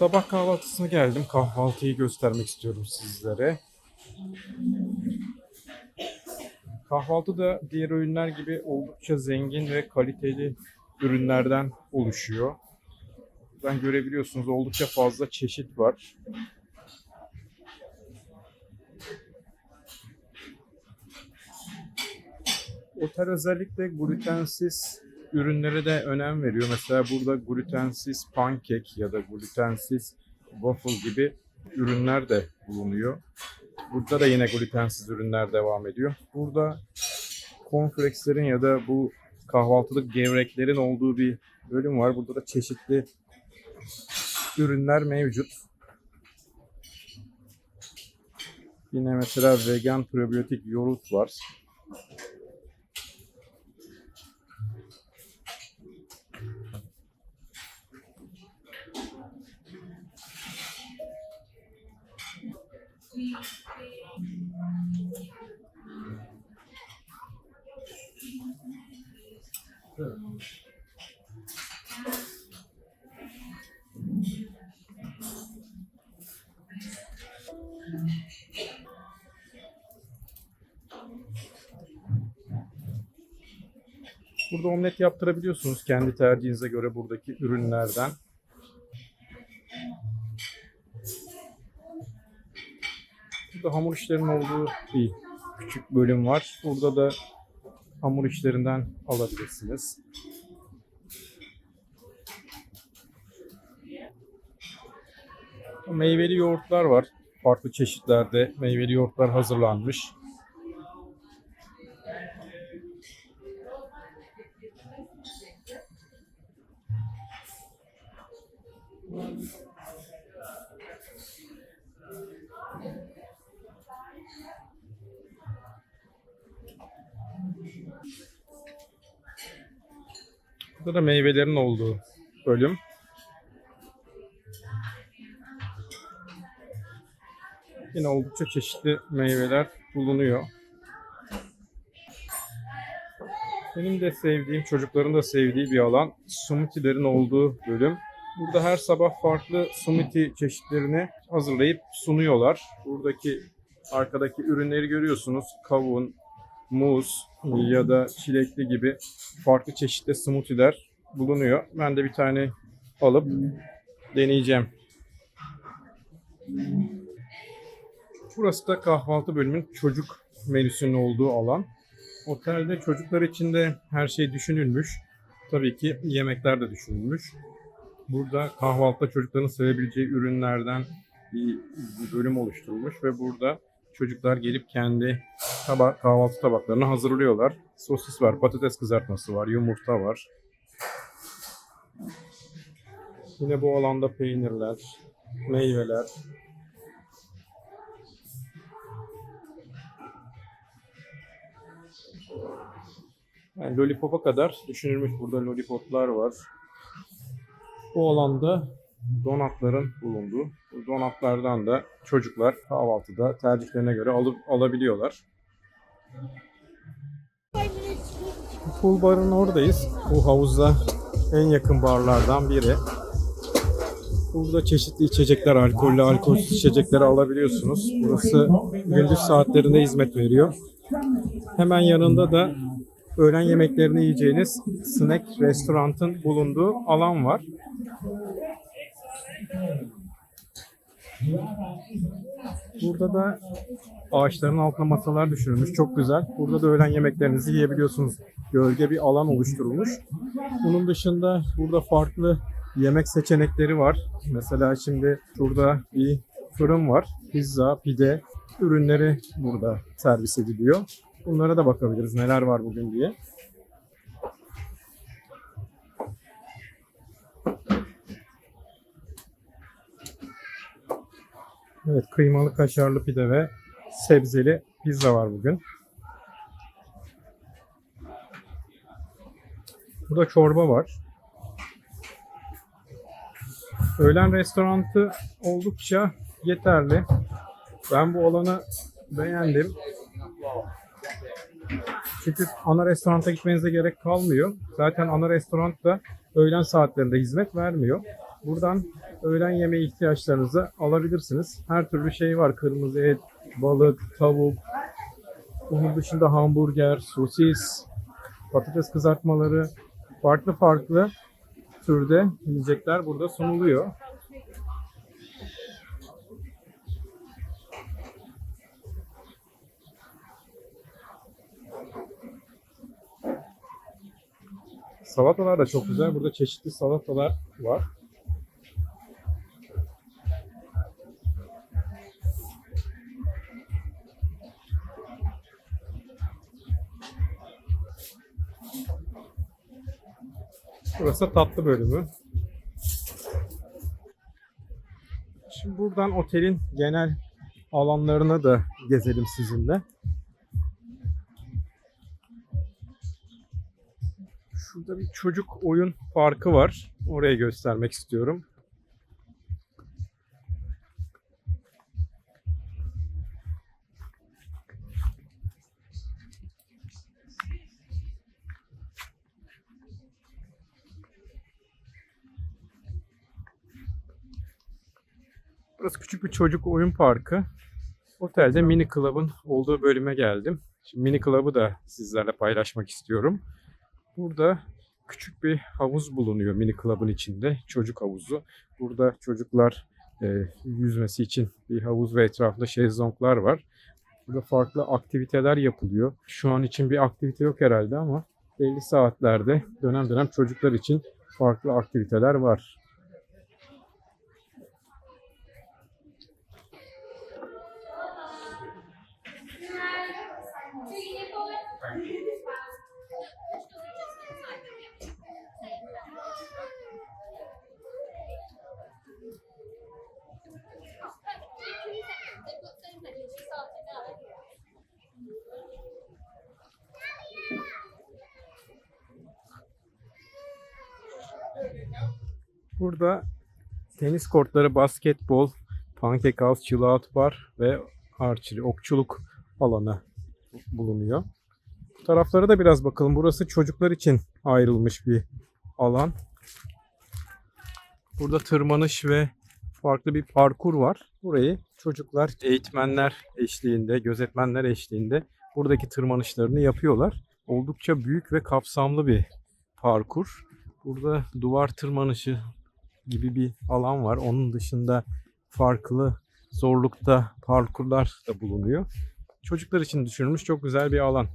Sabah kahvaltısına geldim. Kahvaltıyı göstermek istiyorum sizlere. Kahvaltı da diğer öğünler gibi oldukça zengin ve kaliteli ürünlerden oluşuyor. Ben görebiliyorsunuz oldukça fazla çeşit var. Otel özellikle glutensiz ürünlere de önem veriyor. Mesela burada glutensiz pankek ya da glutensiz waffle gibi ürünler de bulunuyor. Burada da yine glutensiz ürünler devam ediyor. Burada cornflakeslerin ya da bu kahvaltılık gevreklerin olduğu bir bölüm var. Burada da çeşitli ürünler mevcut. Yine mesela vegan probiyotik yoğurt var. Burada omlet yaptırabiliyorsunuz kendi tercihinize göre buradaki ürünlerden. Burada hamur işlerinin olduğu bir küçük bölüm var. Burada da hamur işlerinden alabilirsiniz. Meyveli yoğurtlar var. Farklı çeşitlerde meyveli yoğurtlar hazırlanmış. Burada da meyvelerin olduğu bölüm. Yine oldukça çeşitli meyveler bulunuyor. Benim de sevdiğim, çocukların da sevdiği bir alan smoothie'lerin olduğu bölüm. Burada her sabah farklı smoothie çeşitlerini hazırlayıp sunuyorlar. Buradaki arkadaki ürünleri görüyorsunuz. Kavun, muz ya da çilekli gibi farklı çeşitli smoothie'ler bulunuyor. Ben de bir tane alıp deneyeceğim. Burası da kahvaltı bölümünün çocuk menüsünün olduğu alan. Otelde çocuklar için de her şey düşünülmüş. Tabii ki yemekler de düşünülmüş. Burada kahvaltıda çocukların sevebileceği ürünlerden bir, bölüm oluşturulmuş ve burada çocuklar gelip kendi tabak, kahvaltı tabaklarını hazırlıyorlar. Sosis var, patates kızartması var, yumurta var. Yine bu alanda peynirler, meyveler, Yani lollipop'a kadar düşünülmüş burada lollipoplar var. Bu alanda donatların bulunduğu, bu donatlardan da çocuklar kahvaltıda tercihlerine göre alıp alabiliyorlar. Pool barın oradayız. Bu havuzda en yakın barlardan biri. Burada çeşitli içecekler, alkollü, alkolsüz içecekleri alabiliyorsunuz. Burası gündüz saatlerinde hizmet veriyor. Hemen yanında da öğlen yemeklerini yiyeceğiniz snack restorantın bulunduğu alan var. Burada da ağaçların altına masalar düşürülmüş. Çok güzel. Burada da öğlen yemeklerinizi yiyebiliyorsunuz. Gölge bir alan oluşturulmuş. Bunun dışında burada farklı yemek seçenekleri var. Mesela şimdi şurada bir fırın var. Pizza, pide ürünleri burada servis ediliyor. Bunlara da bakabiliriz neler var bugün diye. Evet kıymalı kaşarlı pide ve sebzeli pizza var bugün. Burada çorba var. Öğlen restorantı oldukça yeterli. Ben bu alanı beğendim. Çünkü ana restoranta gitmenize gerek kalmıyor. Zaten ana restoran da öğlen saatlerinde hizmet vermiyor. Buradan öğlen yemeği ihtiyaçlarınızı alabilirsiniz. Her türlü şey var. Kırmızı et, balık, tavuk. Bunun dışında hamburger, sosis, patates kızartmaları, farklı farklı türde yiyecekler burada sunuluyor. Salatalar da çok güzel. Burada çeşitli salatalar var. Burası tatlı bölümü. Şimdi buradan otelin genel alanlarını da gezelim sizinle. Şurada bir çocuk oyun parkı var. Orayı göstermek istiyorum. Burası küçük bir çocuk oyun parkı. Otelde mini club'ın olduğu bölüme geldim. Şimdi mini club'ı da sizlerle paylaşmak istiyorum. Burada küçük bir havuz bulunuyor mini club'ın içinde. Çocuk havuzu. Burada çocuklar e, yüzmesi için bir havuz ve etrafında şezlonglar var. Burada farklı aktiviteler yapılıyor. Şu an için bir aktivite yok herhalde ama belli saatlerde dönem dönem çocuklar için farklı aktiviteler var. Burada tenis kortları, basketbol, pancake house, chill out bar ve archery, okçuluk alanı bulunuyor. Bu taraflara da biraz bakalım. Burası çocuklar için ayrılmış bir alan. Burada tırmanış ve farklı bir parkur var. Burayı çocuklar eğitmenler eşliğinde, gözetmenler eşliğinde buradaki tırmanışlarını yapıyorlar. Oldukça büyük ve kapsamlı bir parkur. Burada duvar tırmanışı gibi bir alan var. Onun dışında farklı zorlukta parkurlar da bulunuyor. Çocuklar için düşünülmüş çok güzel bir alan.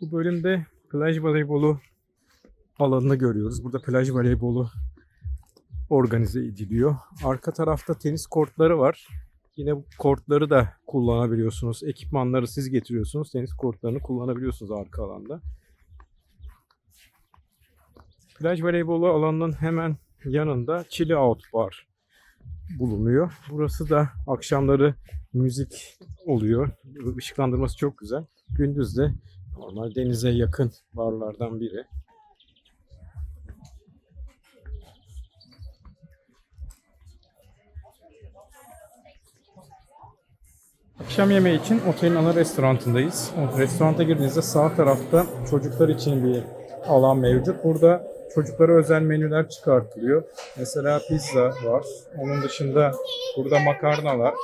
Bu bölümde plaj voleybolu alanını görüyoruz. Burada plaj voleybolu organize ediliyor. Arka tarafta tenis kortları var. Yine bu kortları da kullanabiliyorsunuz. Ekipmanları siz getiriyorsunuz. Tenis kortlarını kullanabiliyorsunuz arka alanda. Plaj voleybolu alanının hemen yanında Chili Out Bar bulunuyor. Burası da akşamları müzik oluyor. Işıklandırması çok güzel. Gündüz de normal denize yakın barlardan biri. Akşam yemeği için otelin ana restoranındayız. Restoranta girdiğinizde sağ tarafta çocuklar için bir alan mevcut. Burada çocuklara özel menüler çıkartılıyor. Mesela pizza var. Onun dışında burada makarnalar,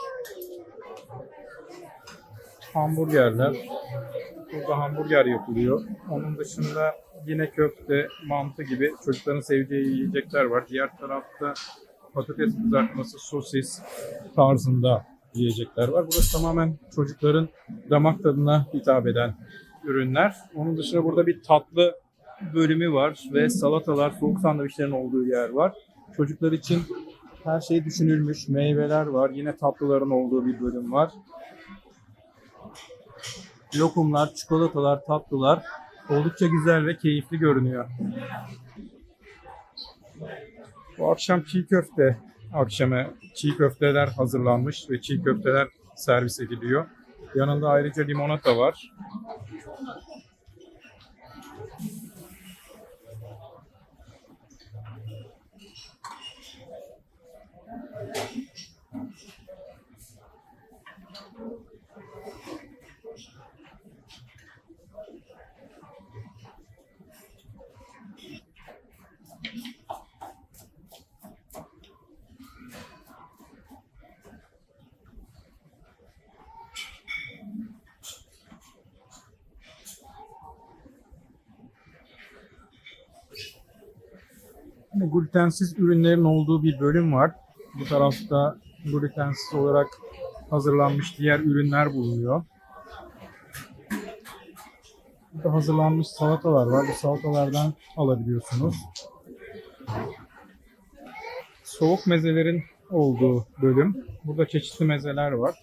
hamburgerler. Burada hamburger yapılıyor. Onun dışında yine köfte, mantı gibi çocukların seveceği yiyecekler var. Diğer tarafta patates kızartması, sosis tarzında yiyecekler var. Burası tamamen çocukların damak tadına hitap eden ürünler. Onun dışında burada bir tatlı bölümü var ve salatalar, soğuk sandviçlerin olduğu yer var. Çocuklar için her şey düşünülmüş. Meyveler var. Yine tatlıların olduğu bir bölüm var. Lokumlar, çikolatalar, tatlılar oldukça güzel ve keyifli görünüyor. Bu akşam çiğ köfte akşamı çiğ köfteler hazırlanmış ve çiğ köfteler servis ediliyor. Yanında ayrıca limonata var. Yine glutensiz ürünlerin olduğu bir bölüm var. Bu tarafta glutensiz olarak hazırlanmış diğer ürünler bulunuyor. Burada hazırlanmış salatalar var. Bu salatalardan alabiliyorsunuz. Soğuk mezelerin olduğu bölüm. Burada çeşitli mezeler var.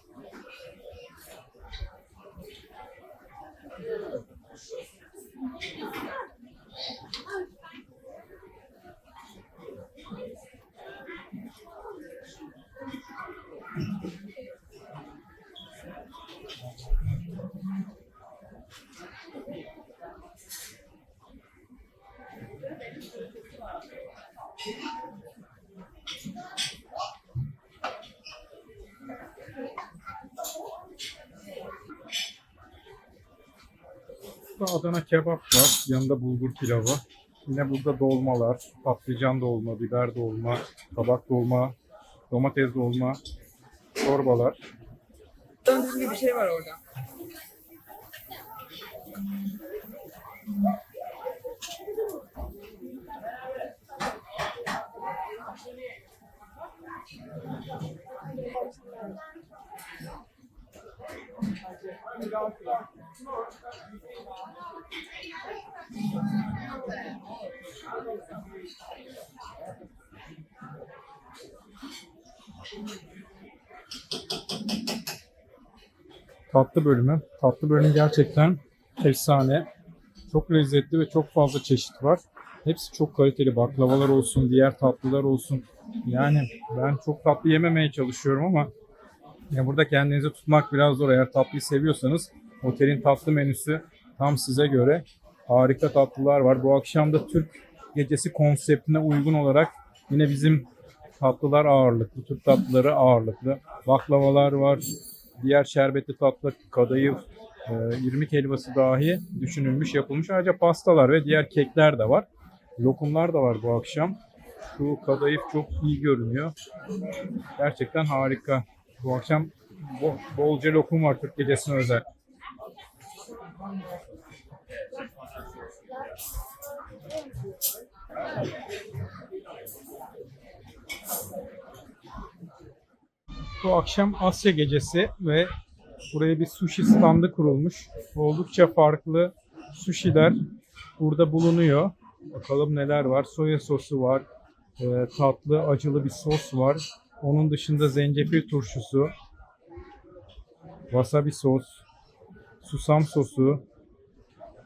Adana kebap var. Yanında bulgur pilavı. Yine burada dolmalar, patlıcan dolma, biber dolma, kabak dolma, domates dolma, çorbalar. Gibi bir şey var orada. Tatlı bölümü. Tatlı bölümü gerçekten efsane. Çok lezzetli ve çok fazla çeşit var. Hepsi çok kaliteli. Baklavalar olsun, diğer tatlılar olsun. Yani ben çok tatlı yememeye çalışıyorum ama ya burada kendinizi tutmak biraz zor. Eğer tatlıyı seviyorsanız otelin tatlı menüsü tam size göre. Harika tatlılar var. Bu akşam da Türk gecesi konseptine uygun olarak yine bizim tatlılar ağırlıklı. Türk tatlıları ağırlıklı. Baklavalar var. Diğer şerbetli tatlı, kadayıf, e, irmik helvası dahi düşünülmüş, yapılmış. Ayrıca pastalar ve diğer kekler de var. Lokumlar da var bu akşam. Şu kadayıf çok iyi görünüyor. Gerçekten harika. Bu akşam bo- bolca lokum var Türk gecesine özel. Bu akşam Asya gecesi ve buraya bir sushi standı kurulmuş. Oldukça farklı sushiler burada bulunuyor. Bakalım neler var. Soya sosu var. e, tatlı acılı bir sos var. Onun dışında zencefil turşusu, wasabi sos, susam sosu,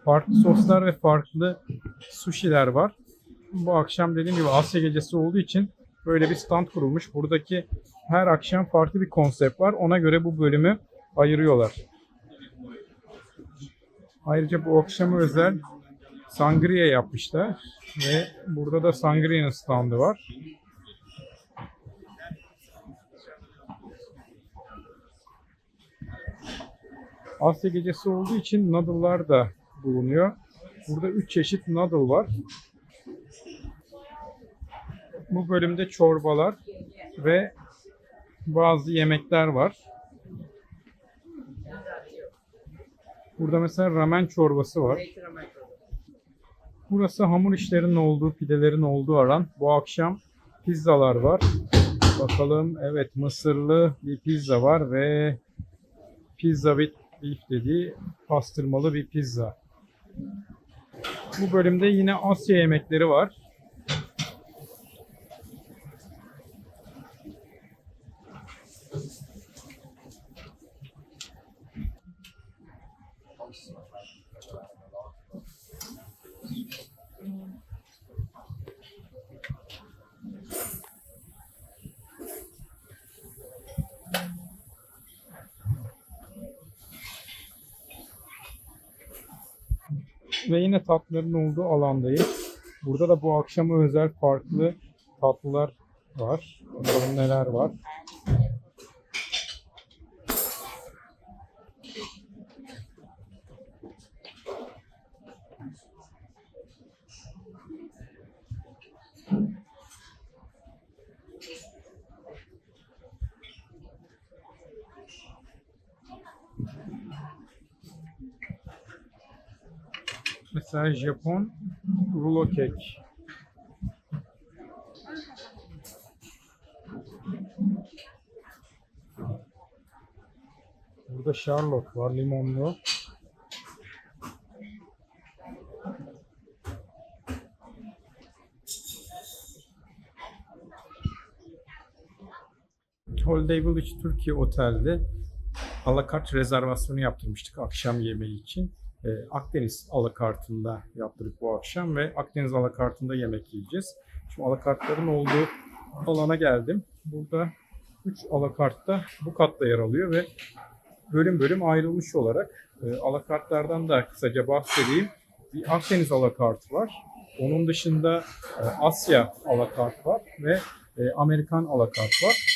farklı soslar ve farklı sushiler var. Bu akşam dediğim gibi Asya gecesi olduğu için böyle bir stand kurulmuş. Buradaki her akşam farklı bir konsept var. Ona göre bu bölümü ayırıyorlar. Ayrıca bu akşama özel sangria yapmışlar ve burada da sangria'nın standı var. Asya gecesi olduğu için noodle'lar da bulunuyor. Burada 3 çeşit noodle var. Bu bölümde çorbalar ve bazı yemekler var. Burada mesela ramen çorbası var. Burası hamur işlerinin olduğu, pidelerin olduğu alan. Bu akşam pizzalar var. Bakalım evet mısırlı bir pizza var ve pizza with beef dediği pastırmalı bir pizza. Bu bölümde yine Asya yemekleri var. Ve yine tatlıların olduğu alandayız. Burada da bu akşama özel farklı tatlılar var. Bakalım neler var. Mesela Japon rulo kek. Burada Charlotte var limonlu. Holiday Village Türkiye Otel'de alakart rezervasyonu yaptırmıştık akşam yemeği için. Ee, Akdeniz alakartında yaptırdık bu akşam ve Akdeniz alakartında yemek yiyeceğiz. Şimdi alakartların olduğu alana geldim. Burada 3 alakart da bu katta yer alıyor ve bölüm bölüm ayrılmış olarak e, alakartlardan da kısaca bahsedeyim. Bir Akdeniz alakart var. Onun dışında e, Asya alakart var ve e, Amerikan alakart var.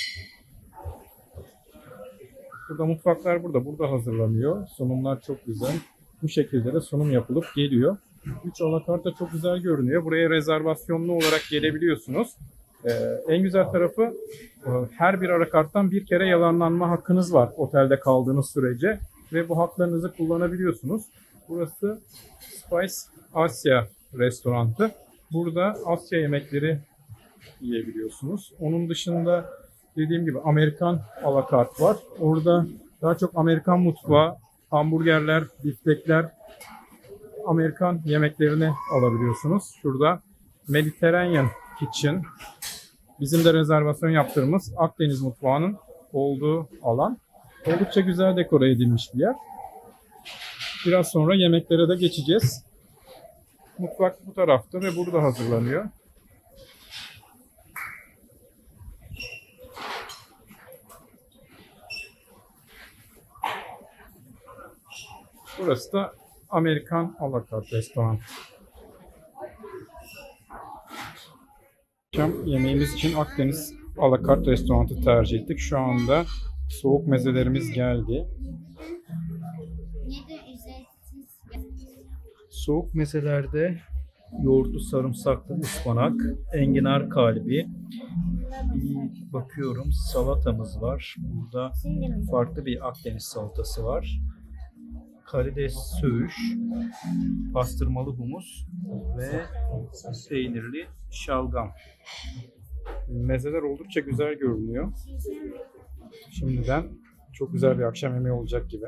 Burada mutfaklar burada. Burada hazırlanıyor. Sunumlar çok güzel. Bu şekilde de sunum yapılıp geliyor. 3 alakart da çok güzel görünüyor. Buraya rezervasyonlu olarak gelebiliyorsunuz. Ee, en güzel tarafı e, her bir alakarttan bir kere yalanlanma hakkınız var otelde kaldığınız sürece ve bu haklarınızı kullanabiliyorsunuz. Burası Spice Asya restorantı. Burada Asya yemekleri yiyebiliyorsunuz. Onun dışında dediğim gibi Amerikan alakart var. Orada daha çok Amerikan mutfağı, hamburgerler, biftekler, Amerikan yemeklerini alabiliyorsunuz. Şurada Mediterranean Kitchen. Bizim de rezervasyon yaptığımız Akdeniz mutfağının olduğu alan. Oldukça güzel dekore edilmiş bir yer. Biraz sonra yemeklere de geçeceğiz. Mutfak bu tarafta ve burada hazırlanıyor. Burası da Amerikan alakart restoran. Akşam yemeğimiz için Akdeniz alakart restoranı tercih ettik. Şu anda soğuk mezelerimiz geldi. Soğuk mezelerde yoğurtlu sarımsaklı ıspanak, enginar kalbi, bakıyorum salatamız var. Burada farklı bir Akdeniz salatası var. Karides söğüş, pastırmalı humus ve peynirli şalgam. Mezeler oldukça güzel görünüyor. Şimdiden çok güzel bir akşam yemeği olacak gibi.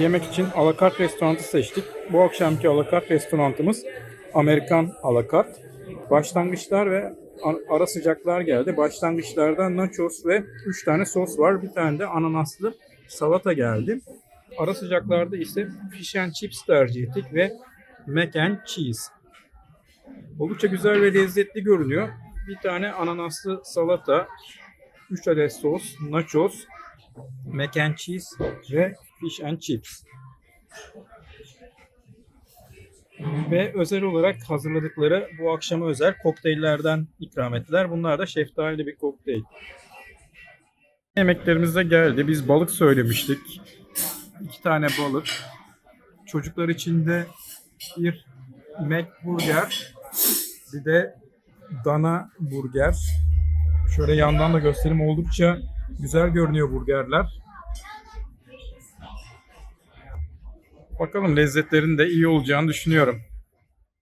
Yemek için alakart restoranı seçtik. Bu akşamki alakart restoranımız Amerikan alakart. Başlangıçlar ve ara sıcaklar geldi. Başlangıçlarda nachos ve 3 tane sos var. Bir tane de ananaslı salata geldi. Ara sıcaklarda ise fish and chips tercih ettik ve mac and cheese. Oldukça güzel ve lezzetli görünüyor. Bir tane ananaslı salata, 3 adet sos, nachos, mac and cheese ve fish and chips. Ve özel olarak hazırladıkları bu akşama özel kokteyllerden ikram ettiler. Bunlar da şeftalili bir kokteyl. Yemeklerimiz de geldi. Biz balık söylemiştik. İki tane balık. Çocuklar için de bir Mac burger, bir de dana burger. Şöyle yandan da göstereyim. Oldukça güzel görünüyor burgerler. Bakalım lezzetlerin de iyi olacağını düşünüyorum.